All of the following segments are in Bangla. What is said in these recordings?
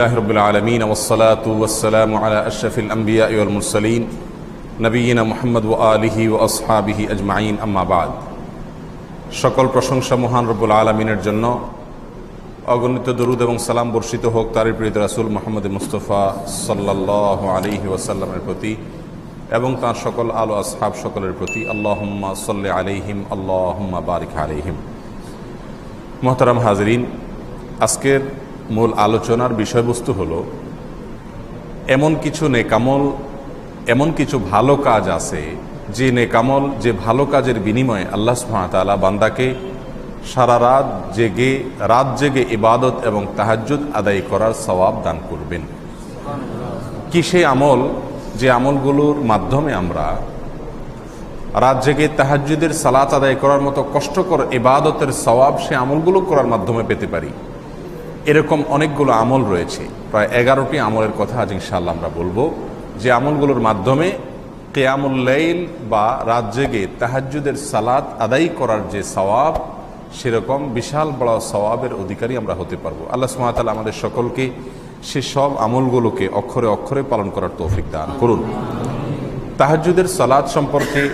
রবিল আলমিন ওসলাতাম আলা আশরফিল আম্বিয়া মুরসলিন মোহাম্মদ ও আলিহি ও আসহাবিহি আম্মাবাদ সকল প্রশংসা মহান রব্বুল আলমিনের জন্য। অগণিত দরুদ এবং সালাম বর্ষিত হোক তারই প্রীত রাসুল মোহাম্মদ মুস্তফা সাল্লাহ আলিহি ওয়াসাল্লামের প্রতি এবং তার সকল আলো আসহাব সকলের প্রতি। আল্লাহম্মা সাল্লি আলহিম আল্লাহম্মা বারিক আলিহিম মোহতারাম হাজরিন, আজকের মূল আলোচনার বিষয়বস্তু হলো, এমন কিছু নেকামল, এমন কিছু ভালো কাজ আছে যে নেকামল, যে ভালো কাজের বিনিময়ে আল্লাহ সুহামতাল্লাহ বান্দাকে সারা রাত জেগে রাত জেগে ইবাদত এবং তাহাজ্জুদ আদায় করার সওয়াব দান করবেন। কি সেই আমল? যে আমলগুলোর মাধ্যমে আমরা রাত জেগে তাহাজ্জুদের সালাত আদায় করার মতো কষ্টকর ইবাদতের সওয়াব সে আমলগুলো করার মাধ্যমে পেতে পারি। এরকম অনেকগুলো আমল রয়েছে। প্রায় এগারোটি আমলের কথা আজ ইনশাআল্লাহ আমরা বলব। যে আমলগুলোর মাধ্যমে কেয়ামুল্লাইল বা রাত জেগে তাহাজ্জুদের সালাত আদায় করার যে সওয়াব, সেরকম বিশাল বড় সওয়াবের অধিকারী আমরা হতে পারব। আল্লাহ সুমাতাল আমাদের সকলকে সে সব আমলগুলোকে অক্ষরে অক্ষরে পালন করার তৌফিক দান করুন। তাহাজ্জুদের সালাদ সম্পর্কে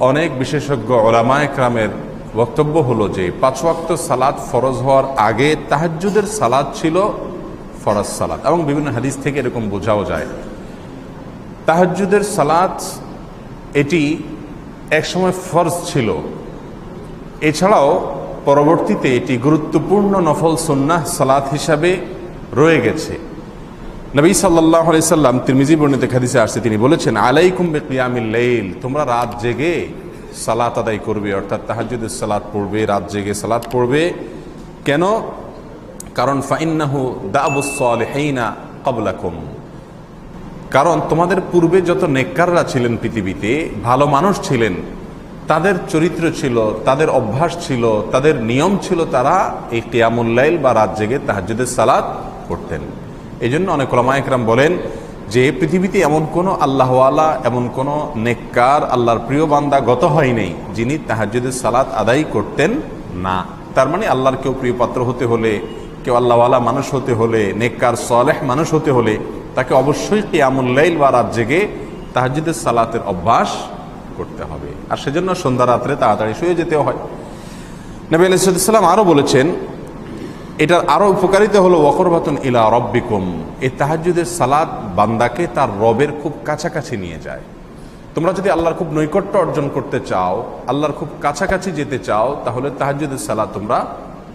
অনেক বিশেষজ্ঞ ওলামায় ক্রামের বক্তব্য হলো যে, পাঁচ ওয়াক্ত সালাদ ফরজ হওয়ার আগে তাহাজ্জুদের সালাদ ছিল ফরজ সালাদ। এবং বিভিন্ন হাদিস থেকে এরকম বোঝাও যায়। তাহাজ্জুদের সালাদ, এটি একসময় ফরজ ছিল। এছাড়াও পরবর্তীতে এটি গুরুত্বপূর্ণ নফল সুন্নাহ সালাত হিসাবে রয়ে গেছে। নবী সাল্লাহ সাল্লাম তিরমিজি বর্ণিত খাদিসে আসছে, তিনি বলেছেন, আলাইকুম বেকিয়ামিল লেইল তোমরা রাত জেগে সালাত আদায় করবে, অর্থাৎ তাহাজুদের সালাত পড়বে, রাত জেগে সালাত পড়বে। কেন? কারণ ফাইন্নাহু দাবুসলেহীনা কবলাকুম কারণ তোমাদের পূর্বে যত নেককাররা ছিলেন পৃথিবীতে, ভালো মানুষ ছিলেন, তাদের চরিত্র ছিল, তাদের অভ্যাস ছিল, তাদের নিয়ম ছিল তারা এই কিয়ামুল্লাইল বা রাত জেগে তাহাজুদের সালাত করতেন এই জন্য অনেক ওলামায়করাম বলেন যে পৃথিবীতে এমন কোনো আল্লাহওয়ালা, এমন কোনো নেককার, আল্লাহর প্রিয় বান্দা গত হয় নেই, যিনি তাহাজুদের সালাত আদায় করতেন না। তার মানে আল্লাহর কেউ প্রিয় পাত্র হতে হলে, কেউ আল্লাহওয়ালা মানুষ হতে হলে, নেককার, সলেহ মানুষ হতে হলে, তাকে অবশ্যই কিয়ামুল্লাইল বা রাত জেগে তাহাজুদের সালাতের অভ্যাস করতে হবে। আর সেজন্য সন্ধ্যা রাত্রে তাড়াতাড়ি শুয়ে যেতেও হয়। নবী আলাইসাল্লাম আরও বলেছেন এটার আরও উপকারিতা হলো ওকরবাতন ইলা রব্বিকুম। এই তাহাজুদের সালাদ বান্দাকে তার রবের খুব কাছাকাছি নিয়ে যায়। তোমরা যদি আল্লাহর খুব নৈকট্য অর্জন করতে চাও, আল্লাহর খুব কাছাকাছি যেতে চাও, তাহলে তাহাজুদের সালাদ তোমরা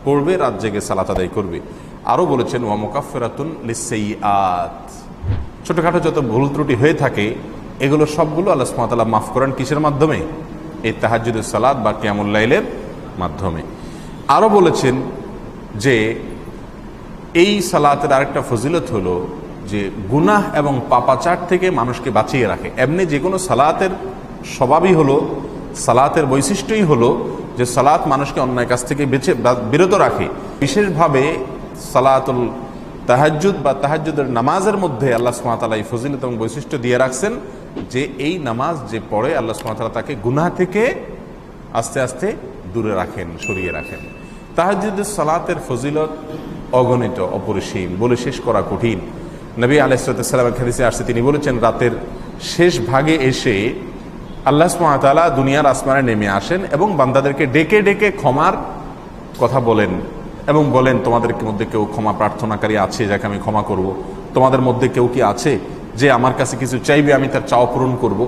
পড়বে, রাত জেগে সালাত আদায় করবে। আরও বলেছেন ওয়ামকাফেরাতুন লিসেই আত ছোটোখাটো যত ভুল ত্রুটি হয়ে থাকে, এগুলো সবগুলো আল্লাহ সুমাতাল্লাহ মাফ করেন কিসের মাধ্যমে? এই তাহাজুদের সালাদ বা কিয়ামুল্লাইলের মাধ্যমে। আরও বলেছেন যে এই সালাতের আরেকটা ফজিলত হলো যে গুনাহ এবং পাপাচার থেকে মানুষকে বাঁচিয়ে রাখে। এমনি যে কোনো সালাতের স্বভাবই হলো, সালাতের বৈশিষ্ট্যই হলো যে সালাত মানুষকে অন্যায় কাছ থেকে বেছে বিরত রাখে। বিশেষভাবে সালাতুল তাহাজুদ বা তাহাজুদের নামাজের মধ্যে আল্লাহ সুমাতালা এই ফজিলত এবং বৈশিষ্ট্য দিয়ে রাখছেন যে এই নামাজ যে পড়ে আল্লাহ সুমাতালা তাকে গুনাহ থেকে আস্তে আস্তে দূরে রাখেন, সরিয়ে রাখেন। তাহাজুদের সালাতের ফজিলত অগণিত, অপরিসীম বলে শেষ করা কঠিন নবী আলাইসালামের খাদিসে আসছে, তিনি বলেছেন, রাতের শেষ ভাগে এসে আল্লাহ সুমাতালা দুনিয়ার আসমানে নেমে আসেন এবং বান্দাদেরকে ডেকে ডেকে ক্ষমার কথা বলেন এবং বলেন, তোমাদের মধ্যে কেউ ক্ষমা প্রার্থনাকারী আছে যাকে আমি ক্ষমা করব। তোমাদের মধ্যে কেউ কি আছে যে আমার কাছে কিছু চাইবে, আমি তার চাওয়া পূরণ করব।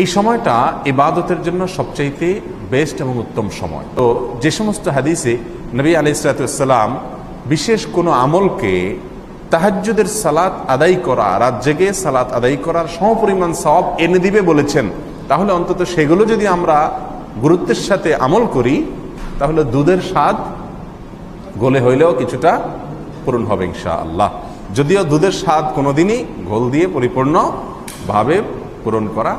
এই সময়টা ইবাদতের জন্য সবচাইতে বেস্ট এবং উত্তম সময়। তো যে সমস্ত হাদিসে নবী আলি ইসলাতাম বিশেষ কোনো আমলকে তাহাজ্জুদের সালাত আদায় করা, রাত জেগে সালাত আদায় করার সমপরিমাণ সব এনে দিবে বলেছেন, তাহলে অন্তত সেগুলো যদি আমরা গুরুত্বের সাথে আমল করি, তাহলে দুধের স্বাদ গোলে হইলেও কিছুটা পূরণ হবে ইনশা আল্লাহ যদিও দুধের স্বাদ কোনোদিনই গোল দিয়ে পরিপূর্ণভাবে পূরণ করা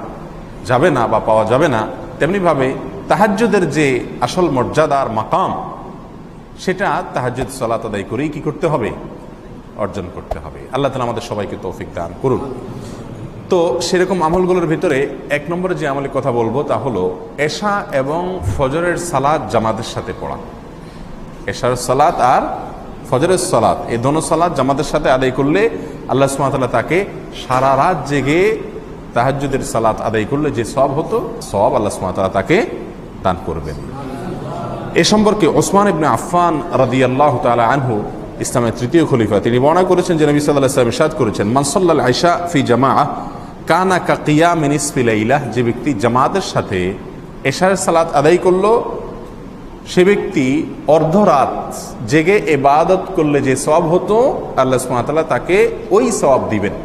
যাবে না বা পাওয়া যাবে না তেমনিভাবে তাহাজ্যদের যে আসল মর্যাদার মাকাম, সেটা তাহাজ্জুদ সালাত আদায় করেই কি করতে হবে? অর্জন করতে হবে। আল্লাহ তালা আমাদের সবাইকে তৌফিক দান করুন। তো সেরকম আমলগুলোর ভিতরে এক নম্বরে যে আমলের কথা বলব তা হলো এশা এবং ফজরের সালাদ জামাতের সাথে পড়া। এশার সালাত আর ফজরের সালাত, এই দোনো সালাত জামাতের সাথে আদায় করলে আল্লাহ সুমাতাল্লাহ তাকে সারা রাত জেগে তাহাজ্জুদের সালাত আদায় করলে যে সব হতো, সব আল্লাহ সুমাতাল্লাহ তাকে দান করবেন। এ সম্পর্কে ওসমান ইবনে আফফান রাদি আল্লাহ তালা আনহু, ইসলামের তৃতীয় খলিফা, তিনি বর্ণনা করেছেন যে নবী ইসাদ করেছেন মানসল্লাল আয়সা ফি জামা কানা কাকিয়া মিনিসফিলাইলাহ যে ব্যক্তি জামাতের সাথে এশার সালাত আদায় করল, সে ব্যক্তি অর্ধরাত জেগে এবাদত করলে যে সব হতো, আল্লাহ সুমাতাল্লাহ তাকে ওই সবাব দিবেন।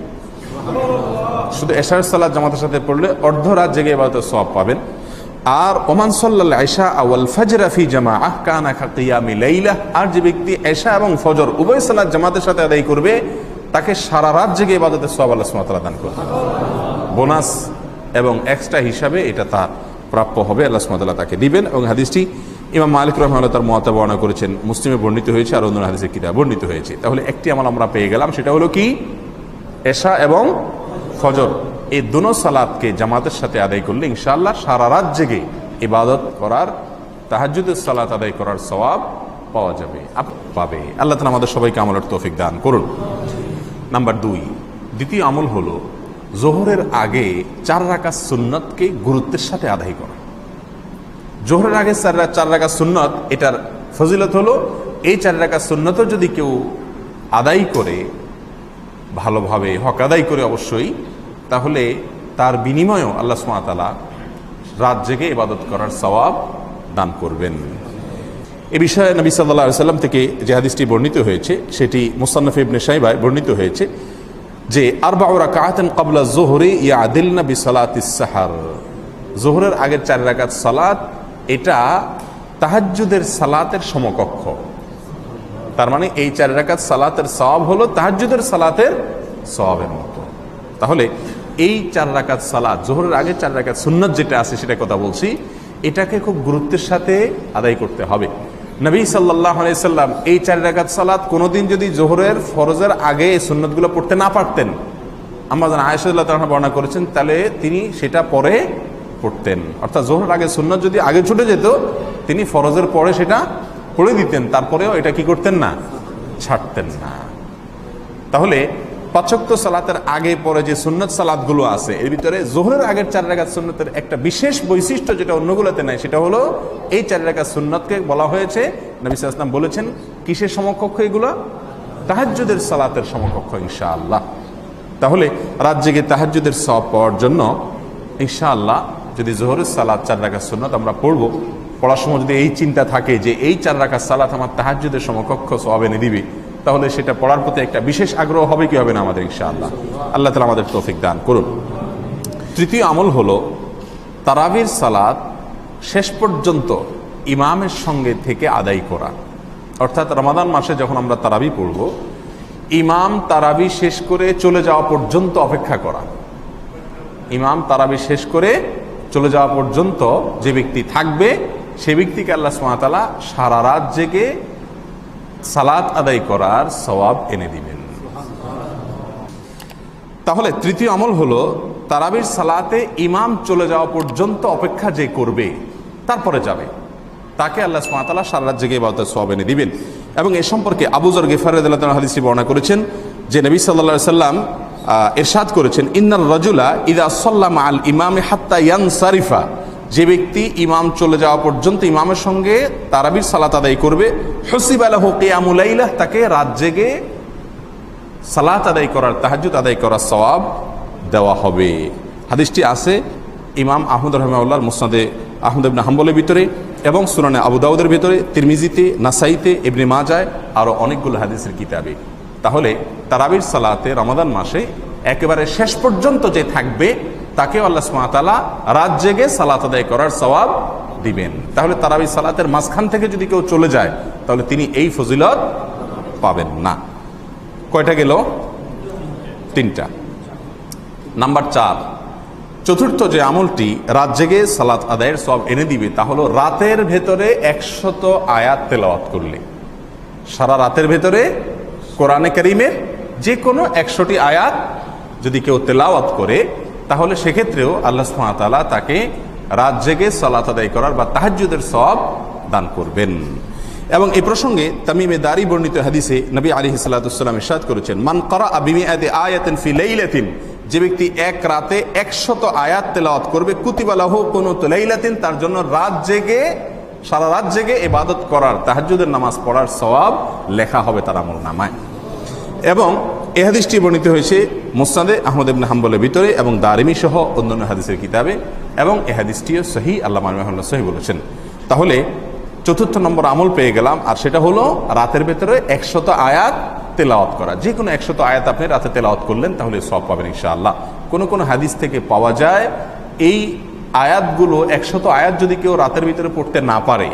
শুধু এশার সালাদ জামাতের সাথে পড়লে অর্ধরাত জেগে এবাদতের সব পাবেন। আর ওমান সাল্লাল আয়সা আওয়াল ফজর ফি জামা আহ কানা খাকিয়ামি লাইলা, আর যে ব্যক্তি এশা এবং ফজর উভয় সালাদ জামাতের সাথে আদায় করবে, তাকে সারা রাত জেগে ইবাদতের সব আল্লাহ সুমাতাল্লাহ দান করবে বোনাস এবং এক্সট্রা হিসাবে এটা তার প্রাপ্য হবে, আল্লাহ সুমাতাল্লাহ তাকে দিবেন। এবং হাদিসটি ইমাম মালিক রহমাল্লাহ তার মহাতা বর্ণনা করেছেন, মুসলিমে বর্ণিত হয়েছে আর অন্য হাদিসের কিতাব বর্ণিত হয়েছে। তাহলে একটি আমল আমরা পেয়ে গেলাম, সেটা হলো কি? এশা এবং ফজর। এই দুনো সালাদকে জামাতের সাথে আদায় করলে ইনশাআল্লাহ সারা রাত জেগে ইবাদত করার তাহাজুদের সালাত আদায় করার সওয়াব পাওয়া যাবে। পাবে। আল্লাহ তালা আমাদের সবাইকে আমলের তৌফিক দান করুন। নাম্বার দুই, দ্বিতীয় আমল হলো জোহরের আগে চার রাকাত সুন্নতকে গুরুত্বের সাথে আদায় করা। জোহরের আগে চাররা চার রাকাত সুন্নত, এটার ফজিলত হলো এই চার রাকাত সুন্নতও যদি কেউ আদায় করে ভালোভাবে হক আদায় করে অবশ্যই, তাহলে তার বিনিময়েও আল্লাহ সুমাতালা রাত জেগে ইবাদত করার সওয়াব দান করবেন। এ বিষয়ে নবী সাল্লাহ সাল্লাম থেকে যে হাদিসটি বর্ণিত হয়েছে, সেটি মুসান্নফ ইবনে বর্ণিত হয়েছে যে আর বাউরা কাহাতেন কবলা জোহরে ইয়া আদিল নবী সালাতিস সাহার। জোহরের আগের চার রাকাত সালাত, এটা তাহাজ্জুদের সালাতের সমকক্ষ। তার মানে এই চার রাকাত সালাতের সওয়াব হলো তাহাজ্জুদের সালাতের সওয়াবের মতো। তাহলে এই চার রাকাত সালাত, জোহরের আগে চার রাকাত সুন্নত যেটা আছে সেটা কথা বলছি, এটাকে খুব গুরুত্বের সাথে আদায় করতে হবে। নবী সাল্লাহ সাল্লাম এই চার রাকাত সালাত কোনোদিন যদি জোহরের ফরজের আগে এই সুন্নতগুলো পড়তে না পারতেন আমরা যেন আয়সাল্লাহ তালা বর্ণনা করেছেন, তাহলে তিনি সেটা পরে পড়তেন। অর্থাৎ জোহরের আগে সুন্নত যদি আগে ছুটে যেত, তিনি ফরজের পরে সেটা পড়ে দিতেন, তারপরেও এটা কি করতেন না? ছাড়তেন না। তাহলে পাচক্ত সালাতের আগে পরে যে সুন্নত সালাদগুলো আছে, এর ভিতরে জোহরের আগের চার রাকাত সুন্নতের একটা বিশেষ বৈশিষ্ট্য যেটা অন্যগুলোতে নাই, সেটা হলো এই চার রাকাত সুন্নতকে বলা হয়েছে, নবী সাল্লাম বলেছেন, কিসের সমকক্ষ এগুলো? তাহাজ্জুদের সালাতের সমকক্ষ, ইনশাআল্লাহ। তাহলে রাত জেগে তাহাজ্জুদের সব পাওয়ার জন্য, ইনশাআল্লাহ, যদি জোহরের সালাত চার রাকাত সুন্নত আমরা পড়ব পড়ার সময় যদি এই চিন্তা থাকে যে এই চার রাকাত সালাত আমার তাহাজ্জুদের সমকক্ষ সব এনে দিবে তাহলে সেটা পড়ার প্রতি একটা বিশেষ আগ্রহ হবে, কি হবে না আমাদের ইনশাআল্লাহ। আল্লাহ তালা আমাদের তৌফিক দান করুন। তৃতীয় আমল হলো তারাবির সালাত শেষ পর্যন্ত ইমামের সঙ্গে থেকে আদায় করা। অর্থাৎ রমাদান মাসে যখন আমরা তারাবি পড়ব, ইমাম তারাবি শেষ করে চলে যাওয়া পর্যন্ত অপেক্ষা করা। ইমাম তারাবি শেষ করে চলে যাওয়া পর্যন্ত যে ব্যক্তি থাকবে সে ব্যক্তিকে আল্লাহ সুমাতালা সারা রাত জেগে সালাত আদায় করার সওয়াব এনে দিবেন। তাহলে তৃতীয় আমল হলো, তারাবির সালাতে ইমাম চলে যাওয়া পর্যন্ত অপেক্ষা যে করবে, তারপরে যাবে। তাকে আল্লাহ সুমাতালা সারা রাত জেগে বাবতের সওয়াব এনে দিবেন। এবং এ সম্পর্কে আবুজর গেফার হাদিসি বর্ণনা করেছেন, যে নবী সাল্লা সাল্লাম এরশাদ করেছেন, ইন্নার রজুলা ইদা সাল্লাম আল ইমামে হাত্তা ইয়ান সারিফা যে ব্যক্তি ইমাম চলে যাওয়া পর্যন্ত ইমামের সঙ্গে তারাবির সালাত আদায় করবে, হসিব আলাহ কেয়ামুলাইলাহ তাকে রাত জেগে সালাত আদায় করার তাহাজুদ আদায় করার সওয়াব দেওয়া হবে। হাদিসটি আছে ইমাম আহমদ রহমাউল্লাহর মুসনাদে আহমদ ইবনে ভিতরে এবং সুনানে আবু দাউদের ভিতরে, তিরমিজিতে, নাসাইতে, ইবনে মাজায় আরও অনেকগুলো হাদিসের কিতাবে। তাহলে তারাবির সালাতে রমাদান মাসে একেবারে শেষ পর্যন্ত যে থাকবে তাকে আল্লাহ সুমাতালা রাত জেগে সালাত আদায় করার সওয়াব দিবেন। তাহলে তারাবি সালাতের মাঝখান থেকে যদি কেউ চলে যায়, তাহলে তিনি এই ফজিলত পাবেন না। কয়টা গেল? তিনটা। নাম্বার চার, চতুর্থ যে আমলটি রাত জেগে সালাত আদায়ের সব এনে দিবে, তা হলো রাতের ভেতরে একশত আয়াত তেলাওয়াত করলে। সারা রাতের ভেতরে কোরআনে করিমের যে কোনো একশোটি আয়াত যদি কেউ তেলাওয়াত করে তাহলে সেক্ষেত্রেও আল্লাহ সুবহানাহু তাকে রাত জেগে সালাত আদায় করার বা তাহাজ্জুদের সব দান করবেন। এবং এই প্রসঙ্গে তামিমে দারি বর্ণিত হাদিসে নবী আলী সাল্লাতুসাল্লাম ইরশাদ করেছেন, মান করা আবিমি আয়াতেন ফি যে ব্যক্তি এক রাতে একশত আয়াত তেলাওয়াত করবে কুতিবালাহ কোন লাইলাতিন তার জন্য রাত জেগে, সারা রাত জেগে ইবাদত করার, তাহাজ্জুদের নামাজ পড়ার সওয়াব লেখা হবে তার আমল নামায় এবং এ হাদিসটি বর্ণিত হয়েছে মুস্তাদে আহমদ ইবনে হাম্বলের ভিতরে এবং দারিমি সহ অন্যান্য হাদিসের কিতাবে এবং এ হাদিসটিও সহি আল্লাহ মাহমুল্লাহ সহি বলেছেন। তাহলে চতুর্থ নম্বর আমল পেয়ে গেলাম, আর সেটা হলো রাতের ভেতরে একশত আয়াত তেলাওয়াত করা। যে কোনো একশত আয়াত আপনি রাতে তেলাওয়াত করলেন, তাহলে সব পাবেন ইনশাআল্লাহ। কোনো কোনো হাদিস থেকে পাওয়া যায়, এই আয়াতগুলো একশত আয়াত যদি কেউ রাতের ভিতরে পড়তে না পারে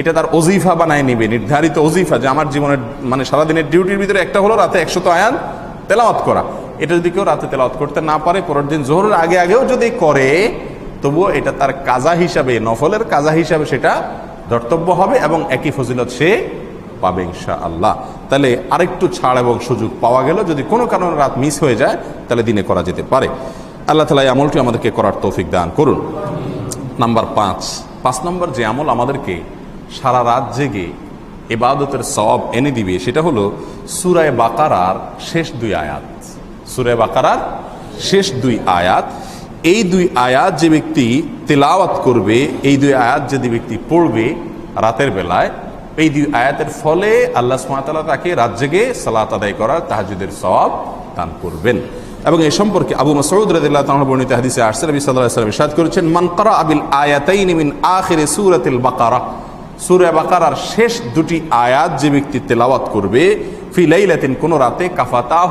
এটা তার অজিফা বানায় নিবে, নির্ধারিত অজিফা যে আমার জীবনের মানে সারাদিনের ডিউটির ভিতরে একটা হলো রাতে একশত আয়ান তেলাওয়াত করা। এটা যদি কেউ রাতে তেলাওয়াত করতে না পারে, পরের দিন জোহরের আগে আগেও যদি করে, তবুও এটা তার কাজা হিসাবে, নফলের কাজা হিসাবে সেটা ধর্তব্য হবে এবং একই ফজিলত সে পাবে ইনশা আল্লাহ তাহলে আরেকটু ছাড় এবং সুযোগ পাওয়া গেল, যদি কোনো কারণে রাত মিস হয়ে যায়, তাহলে দিনে করা যেতে পারে। আল্লাহ তালা এই আমলটি আমাদেরকে করার তৌফিক দান করুন। নাম্বার পাঁচ পাঁচ নম্বর যে আমল আমাদেরকে সারা রাত জেগে এবাদতের সব এনে দিবে, সেটা হলো সুরায় বাকারার শেষ দুই আয়াত। সুরায় বাকারার শেষ দুই আয়াত। এই দুই আয়াত যে ব্যক্তি তেলাওয়াত করবে, এই দুই আয়াত যদি ব্যক্তি পড়বে রাতের বেলায়, এই দুই আয়াতের ফলে আল্লাহ সুমাতাল্লাহ তাকে রাত জেগে সালাত আদায় করার তাহাজুদের সব দান করবেন। এবং এই সম্পর্কে আবু মাসউদ রাদিয়াল্লাহু তাআলা বর্ণিত হাদিসে আসছে, নবী সাল্লাল্লাহু আলাইহি ওয়াসাল্লাম করেছেন মান আবিল আয়াতাইনি মিন আখির সূরাতিল বাকারা। সূরা বাকারার শেষ দুটি আয়াত যে ব্যক্তি তেলাওয়াত করবে, ফি লাইলাতিন, কোন রাতে কাফাতাহ,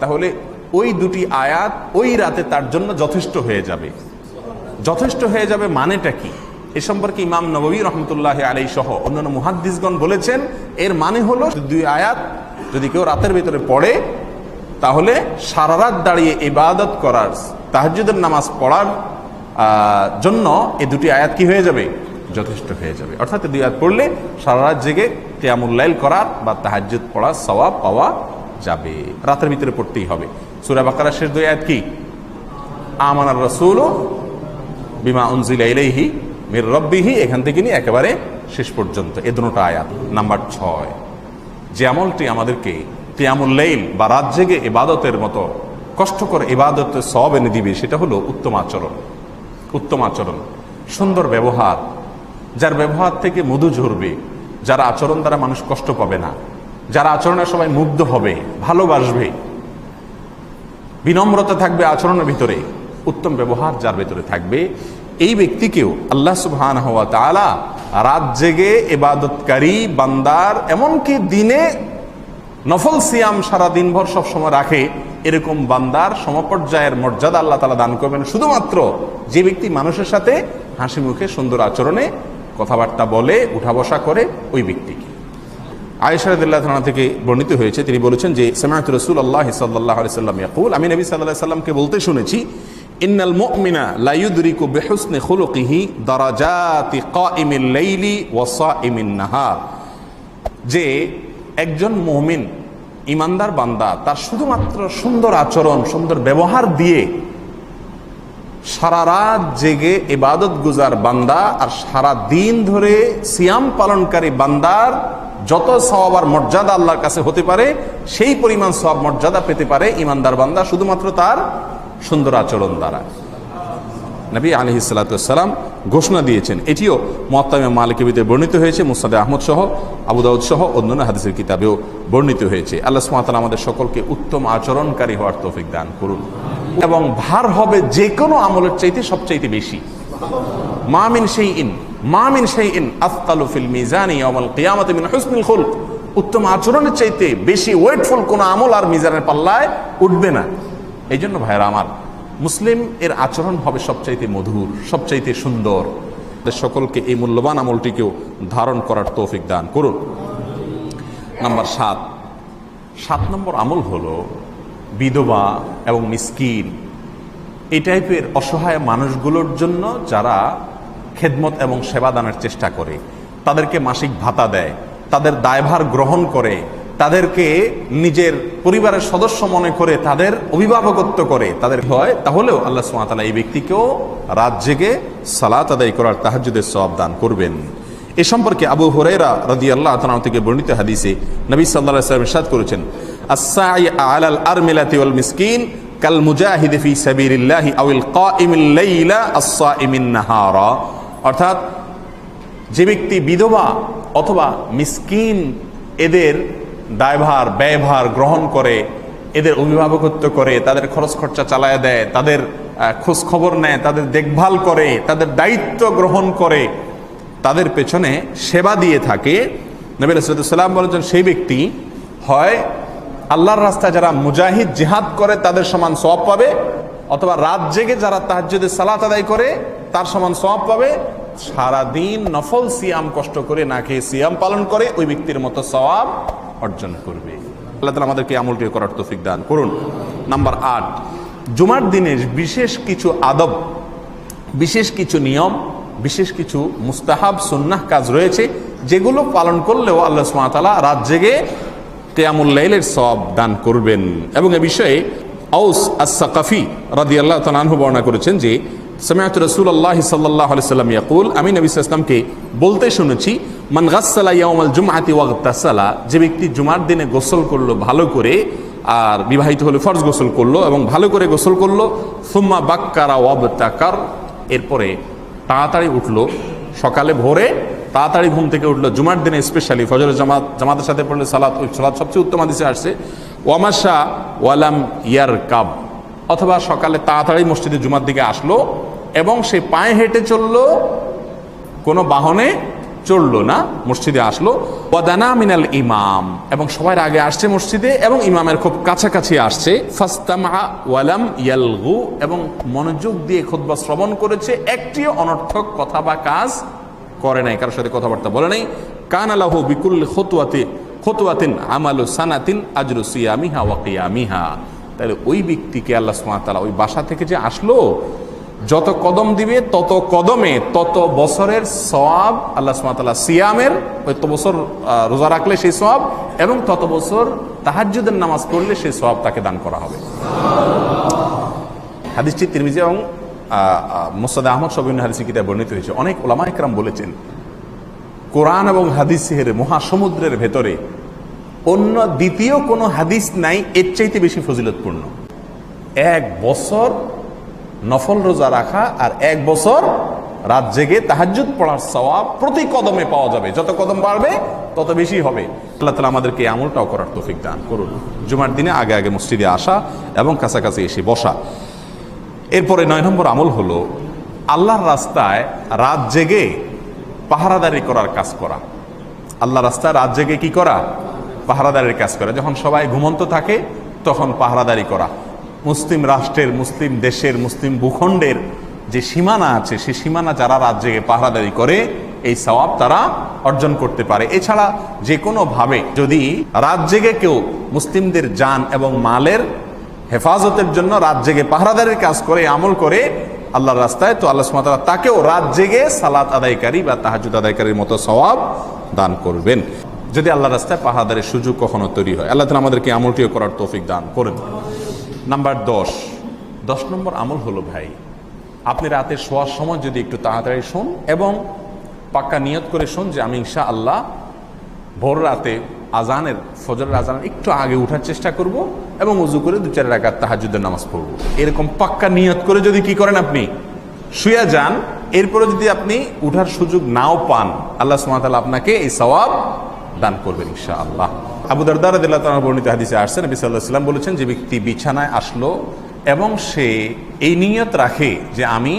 তাহলে ওই দুটি আয়াত ওই রাতে তার জন্য যথেষ্ট হয়ে যাবে। যথেষ্ট হয়ে যাবে মানেটা কি? এ সম্পর্কে ইমাম নবী রহমতুল্লাহ আলাই সহ অন্যান্য মুহাদ্দিসগণ বলেছেন, এর মানে হলো দুই আয়াত যদি কেউ রাতের ভিতরে পড়ে, তাহলে সারা রাত দাঁড়িয়ে ইবাদত করার, তাহাজ্জুদের নামাজ পড়ার জন্য এ দুটি আয়াত কি হয়ে যাবে? যথেষ্ট হয়ে যাবে। অর্থাৎ দুই আয়াত পড়লে সারা রাত জেগে কেয়ামুল্লাইল করার বা তাহাজ্জুদ পড়ার সওয়াব পাওয়া যাবে। রাতের ভিতরে পড়তেই হবে। সুরা বাকারার শেষ দুই আয়াত কি? আমানার রসুল বিমা উনজিলা ইলাইহি মির রব্বিহি। এখান থেকে নিয়ে একেবারে শেষ পর্যন্ত। এ দুটো আয়াত। নাম্বার ছয়। যে আমলটি আমাদেরকে কিয়ামুল্লাইল বা রাত জেগে এবাদতের মতো কষ্ট করে ইবাদতের সব এনে দিবে, সেটা হলো উত্তম আচরণ। উত্তম আচরণ। সুন্দর ব্যবহার। যার ব্যবহার থেকে মধু ঝরবে, যার আচরণ দ্বারা মানুষ কষ্ট পাবে না, যার আচরণে সবাই মুগ্ধ হবে, ভালোবাসবে। বিনম্রতা থাকবে আচরণের ভিতরে, উত্তম ব্যবহার যার ভিতরে থাকবে। এই ব্যক্তিকেও আল্লাহ সুবহান হওয়া তাআলা রাত জেগে এবাদতকারী বান্দার এমনকি দিনে নফল সিয়াম সারা দিনভর সবসময় রাখে, এরকম বান্দার সমপর্যায়ের মর্যাদা আল্লাহ তালা দান করবেন। শুধুমাত্র যে ব্যক্তি মানুষের সাথে হাসি মুখে সুন্দর আচরণে কথাবার্তা বলে উঠা বসা করে ওই ব্যক্তিকে। আয়েশারদুল্লাহ থেকে বর্ণিত হয়েছে, তিনি বলেছেন যে সামায়াত রসুল আল্লাহ সাল্লাহ সাল্লাম ইয়াকুল, আমি নবী সাল্লাহ সাল্লামকে বলতে শুনেছি, ইন্নাল মুমিনা লা ইউদরিকু বিহুসনি খুলুকিহি দারাজাতি কাইমিল লাইলি ওয়া সাইমিন নাহার। যে একজন মুমিন, ইমানদার বান্দা, তার শুধুমাত্র সুন্দর আচরণ, সুন্দর ব্যবহার দিয়ে সারা রাত জেগে এবাদত গুজার বান্দা আর সারা দিন ধরে সিয়াম পালনকারী বান্দার যত সবার মর্যাদা আল্লাহর কাছে হতে পারে, সেই পরিমাণ সব মর্যাদা পেতে পারে ইমানদার বান্দা শুধুমাত্র তার সুন্দর আচরণ দ্বারা। নবী আলহি সাল্লাম ঘোষণা দিয়েছেন। এটিও মহাত্তামে মালিকের ভিতরে বর্ণিত হয়েছে মুসাদে আহমদ সহ, আবু দাউদ সহ, অন্যান্য হাদিসের কিতাবেও বর্ণিত হয়েছে। আল্লাহ সুমাতাল আমাদের সকলকে উত্তম আচরণকারী হওয়ার তৌফিক দান করুন। এবং ভার হবে যে কোনো আমলের চাইতে সবচাইতে বেশি। মামিন সেই ইন মামিন সেই ইন আফতালু ফিল মিজানি ইয়াউমাল কিয়ামতি মিন হুসনিল খুলক। উত্তম আচরণের চাইতে বেশি ওয়েটফুল কোন আমল আর মিজানের পাল্লায় উঠবে না। এই জন্য ভাইরা আমার মুসলিম এর আচরণ হবে সবচাইতে মধুর, সবচাইতে সুন্দর। সকলকে এই মূল্যবান আমলটিকেও ধারণ করার তৌফিক দান করুন। নাম্বার সাত। সাত নম্বর আমল হলো বিধবা এবং মিসকিন। এই টাইপের অসহায় মানুষগুলোর জন্য যারা খেদমত এবং সেবা দানের চেষ্টা করে, তাদেরকে মাসিক ভাতা দেয়, তাদের দায়ভার গ্রহণ করে তাদেরকে নিজের পরিবারের সদস্য মনে করে তাদের অভিভাবকত্ব করে, তাদের হয়, তাহলেও আল্লাহ সুমাতালা এই ব্যক্তিকেও রাত জেগে সালাত আদায় করার তাহাজুদের সব দান করবেন। এ সম্পর্কে আবু হরাইরা রাদি আল্লাহ থেকে বর্ণিত হাদিসে নবী সাল্লাহ সাল্লাম ইরশাদ করেছেন আসাই আলাল আরমিলাতি ওয়াল মিসকিন কাল মুজাহিদ ফি সাবিলিল্লাহি আউল কাইমিল লাইলা আস-সাইমিন নাহারা। অর্থাৎ যে ব্যক্তি বিধবা অথবা মিসকিন এদের দায়ভার, ব্যয়ভার গ্রহণ করে, এদের অভিভাবকত্ব করে, তাদের খরচ খরচা চালায় দেয়, তাদের খোঁজ খবর নেয়, তাদের দেখভাল করে, তাদের দায়িত্ব গ্রহণ করে, তাদের পেছনে সেবা দিয়ে থাকে। নবী রসুলাম বলেছেন সেই ব্যক্তি হয়, আল্লাহর রাস্তায় যারা মুজাহিদ জিহাদ করে, তাদের সমান সওয়াব পাবে, অথবা রাত জেগে যারা তাহাজ্জুদের সালাত আদায় করে, তার সমান সওয়াব পাবে। সারাদিন নফল সিয়াম কষ্ট করে, না খেয়ে সিয়াম পালন করে, ওই ব্যক্তির মতো সওয়াব অর্জন করবে। আল্লাহ তালা আমাদেরকে আমলটি করার তৌফিক দান করুন। নাম্বার আট, জুমার দিনের বিশেষ কিছু আদব, বিশেষ কিছু নিয়ম, বিশেষ কিছু মুস্তাহাব, সুন্নাহ কাজ রয়েছে, যেগুলো পালন করলেও আল্লাহ সুমাতালা রাত জেগে কেয়ামুল্লাইলের সব দান করবেন। এবং এ বিষয়ে আউস আসাকাফি রাদি আল্লাহ তালাহু বর্ণনা করেছেন যে সমিয়াত রসুল আল্লাহ সাল্লাহ সাল্লাম ইয়াকুল আমি নবী ইসলামকে বলতে শুনেছি, মান গাসালা ইয়াউমাল জুমআতি ওয়াগতাসালা যে ব্যক্তি জুমার দিনে গোসল করল ভালো করে, আর বিবাহিত হলে ফরজ গোসল করল এবং ভালো করে গোসল করল, সুম্মা বাক্কারা ওয়াবতাকার এরপরে তাড়াতাড়ি উঠল সকালে ভোরে, তাড়াতাড়ি ঘুম থেকে উঠল জুমার দিনে স্পেশালি ফজর জামাত, জামাতের সাথে পড়লে সালাত সালাত সবচেয়ে উত্তম হাদিসে আসছে ওয়ামাশা ওয়ালাম ইয়ার কাব অথবা সকালে তাড়াতাড়ি মসজিদে জুমার দিকে আসলো এবং সে পায়ে হেঁটে চলল, কোনো বাহনে চলল না, মসজিদে আসলো। ওয়াদানা মিনাল ইমাম, এবং সবার আগে আসছে মসজিদে এবং ইমামের খুব কাছাকাছি আসছে। ফাস্তামা ওয়ালাম ইয়ালগু, এবং মনোযোগ দিয়ে খুতবা শ্রবণ করেছে, একটিও অনর্থক কথা বা কাজ করে নাই, কারোর সাথে কথাবার্তা বলে নাই। কান আলাহু বিকুল খতুয়াতে খতুয়াতিন আমালু সানাতিন আজরু সিয়ামিহা ওয়া কিয়ামিহা। তাহলে ওই ব্যক্তিকে আল্লাহ তাআলা ওই বাসা থেকে যে আসলো, যত কদম দিবে, তত কদমে, তত বছরের সওয়াব আল্লাহ সুমাতাল্লাহ সিয়ামের, ওই তো বছর রোজা রাখলে সেই সওয়াব এবং তত বছর তাহাজ্জুদের নামাজ পড়লে সেই সওয়াব তাকে দান করা হবে। হাদিসটি তিরমিজি এবং মোসাদ আহমদ সবিন হাদিসি কিতাব বর্ণিত হয়েছে। অনেক ওলামা একরাম বলেছেন, কোরআন এবং হাদিসের মহাসমুদ্রের ভেতরে অন্য দ্বিতীয় কোনো হাদিস নাই, এর চাইতে বেশি ফজিলতপূর্ণ। এক বছর নফল রোজা রাখা আর এক বছর রাত জেগে তাহাজ্জুদ পড়ার সওয়াব প্রতি কদমে পাওয়া যাবে। যত কদম বাড়বে, তত বেশি হবে। আল্লাহ তালা আমাদেরকে এই আমলটাও করার তৌফিক দান করুন। জুমার দিনে আগে আগে মসজিদে আসা এবং কাছাকাছি এসে বসা। এরপরে নয় নম্বর আমল হলো আল্লাহর রাস্তায় রাত জেগে পাহারাদারি করার কাজ করা। আল্লাহ রাস্তায় রাত জেগে কি করা? পাহারাদারির কাজ করা। যখন সবাই ঘুমন্ত থাকে, তখন পাহারাদারি করা। মুসলিম রাষ্ট্রের, মুসলিম দেশের, মুসলিম ভূখণ্ডের যে সীমানা আছে সেই সীমানা যারা রাত জেগে পাহারাদারি করে, এই সওয়াব তারা অর্জন করতে পারে। এছাড়া যে কোনোভাবে যদি রাত জেগে কেউ মুসলিমদের যান এবং মালের হেফাজতের জন্য রাত জেগে পাহারাদারির কাজ করে, আমল করে, আল্লাহর রাস্তায়, তো আল্লাহ সুমাতারা তাকেও রাত জেগে সালাত আদায়কারী বা তাহাজুদ আদায়কারীর মতো সওয়াব দান করবেন। যদি আল্লাহ রাস্তায় পাহাদারের সুযোগ কখনো তৈরি হয়, আল্লাহ তালা আমাদেরকে আমলটিও করার তৌফিক দান করেন। নাম্বার দশ দশ নম্বর আমল হলো ভাই, আপনি রাতে শোয়ার সময় যদি একটু তাড়াতাড়ি শোন এবং পাক্কা নিয়ত করে শোন যে আমি ইনশা আল্লাহ ভোর রাতে আজানের, ফজরের আজানের একটু আগে উঠার চেষ্টা করব এবং উজু করে দু চার রাকাত তাহাজুদের নামাজ পড়ব। এরকম পাক্কা নিয়ত করে যদি কি করেন আপনি? শুয়ে যান, এরপরে যদি আপনি উঠার সুযোগ নাও পান, আল্লাহ সুমাতাল আপনাকে এই সওয়াব দান করবেন ইনশা আল্লাহ আবু দারদার দিল্লাহ তালা বর্ণিত হাদিসে আসছেন নবী সাল্লাহ সাল্লাম বলেছেন, যে ব্যক্তি বিছানায় আসলো এবং সে এই নিয়ত রাখে যে আমি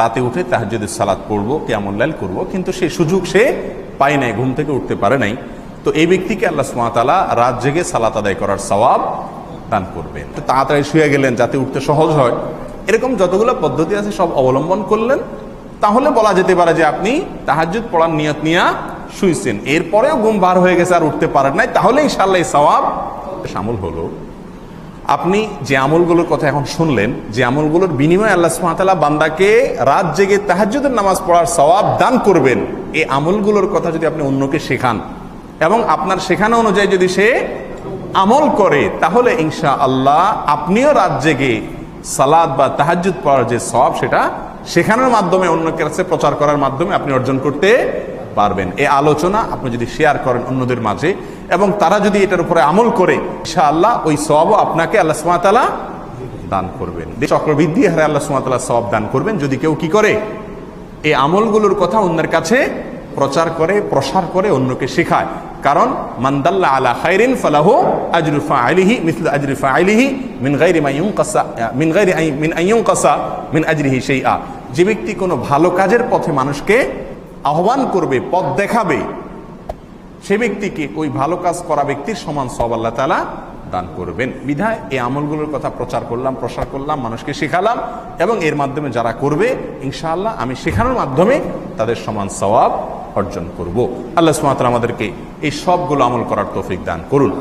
রাতে উঠে তাহাজুদের সালাদ পড়ব কেমন করব, কিন্তু সে সুযোগ সে পায় নাই, ঘুম থেকে উঠতে পারে নাই। তো এই ব্যক্তিকে আল্লাহ সুমাতালা রাত জেগে সালাত আদায় করার সওয়াব দান করবেন। তো তাড়াতাড়ি শুয়ে গেলেন, যাতে উঠতে সহজ হয়। এরকম যতগুলো পদ্ধতি আছে সব অবলম্বন করলেন। তাহলে বলা যেতে পারে যে আপনি তাহাজুদ পড়ার নিয়ত নিয়া শুইছেন। এরপরেও ঘুম বার হয়ে গেছে আর উঠতে পারেন নাই। তাহলে ইনশাল্লাহ সওয়াব সামল হলো। আপনি যে আমলগুলোর কথা এখন শুনলেন, যে আমলগুলোর বিনিময়ে আল্লাহ সুমাতালা বান্দাকে রাত জেগে তাহাজ্জুদের নামাজ পড়ার সওয়াব দান করবেন। এই আমলগুলোর কথা যদি আপনি অন্যকে শেখান এবং আপনার শেখানো অনুযায়ী যদি সে আমল করে, তাহলে ইনশা আল্লাহ আপনিও রাত জেগে সালাদ বা তাহাজ্জুদ পড়ার যে সওয়াব, সেটা শেখানোর মাধ্যমে অন্যকে কাছে প্রচার করার মাধ্যমে আপনি অর্জন করতে পারবেন। এই আলোচনা আপনি যদি শেয়ার করেন অন্যদের মাঝে এবং তারা যদি এটার উপরে আমল করে, ইনশাআল্লাহ ওই সবও আপনাকে আল্লাহ সুমাতালা দান করবেন। চক্রবৃদ্ধি হারে আল্লাহ সুমাতালা সব দান করবেন, যদি কেউ কি করে এই আমলগুলোর কথা অন্যের কাছে প্রচার করে, প্রসার করে অন্যকে শেখায়। কারণ মান্দাল্লা আলা খাইরিন ফালাহু আজরু ফাইলিহি মিসলু আজরি ফাইলিহি মিন গায়রি মা ইউনকাসা, মিন আই, মিন আইয়ুনকাসা মিন আজরিহি শাইআ। যে ব্যক্তি কোনো ভালো কাজের পথে মানুষকে আহ্বান করবে, পথ দেখাবে। সে ব্যক্তিকে ওই ভালো কাজ করা ব্যক্তির সমান সব আল্লাহ তালা দান করবেন। বিধায় এই আমলগুলোর কথা প্রচার করলাম, প্রসার করলাম, মানুষকে শেখালাম এবং এর মাধ্যমে যারা করবে, ইনশাআল্লাহ আমি শেখানোর মাধ্যমে তাদের সমান সওয়াব অর্জন করব। আল্লাহ সুমাত্রা আমাদেরকে এই সবগুলো আমল করার তৌফিক দান করুন।